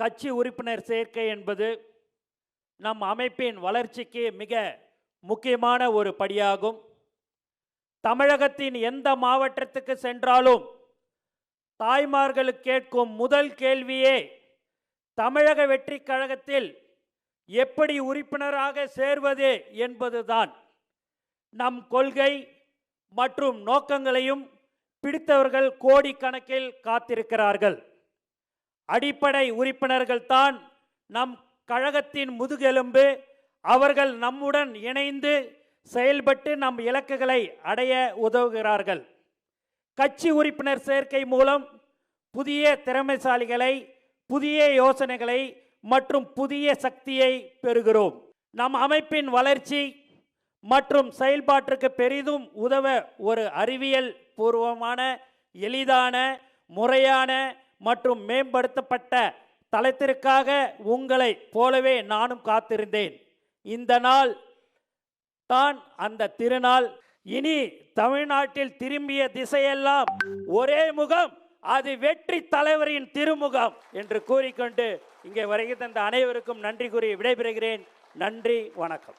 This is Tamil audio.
கட்சி உறுப்பினர் சேர்க்கை என்பது நம் அமைப்பின் வளர்ச்சிக்கு மிக முக்கியமான ஒரு படியாகும். தமிழகத்தின் எந்த மாவட்டத்துக்கு சென்றாலும் தாய்மார்களுக்கு கேட்கும் முதல் கேள்வியே தமிழக வெற்றி கழகத்தில் எப்படி உறுப்பினராக சேர்வது என்பதுதான். நம் கொள்கை மற்றும் நோக்கங்களையும் பிடித்தவர்கள் கோடிக்கணக்கில் காத்திருக்கிறார்கள். அடிப்படை உறுப்பினர்கள் தான் நம் கழகத்தின் முதுகெலும்பு. அவர்கள் நம்முடன் இணைந்து செயல்பட்டு நம் இலக்குகளை அடைய உதவுகிறார்கள். கட்சி உறுப்பினர் சேர்க்கை மூலம் புதிய திறமைசாலிகளை புதிய யோசனைகளை மற்றும் புதிய சக்தியை பெறுகிறோம். நம் அமைப்பின் வளர்ச்சி மற்றும் செயல்பாட்டிற்கு பெரிதும் உதவ ஒரு அறிவியல் பூர்வமான எளிதான முறையான மற்றும் மேம்படுத்தப்பட்ட தளத்திற்காக உங்களை போலவே நானும் காத்திருந்தேன். இந்த நாள் தான் அந்த திருநாள். இனி தமிழ்நாட்டில் திரும்பிய திசையெல்லாம் ஒரே முகம் அது வெற்றி தலைவரின் திருமுகம் என்று கூறிக்கொண்டு இங்கே வருகை தந்த அனைவருக்கும் நன்றி கூறி விடைபெறுகிறேன். நன்றி வணக்கம்.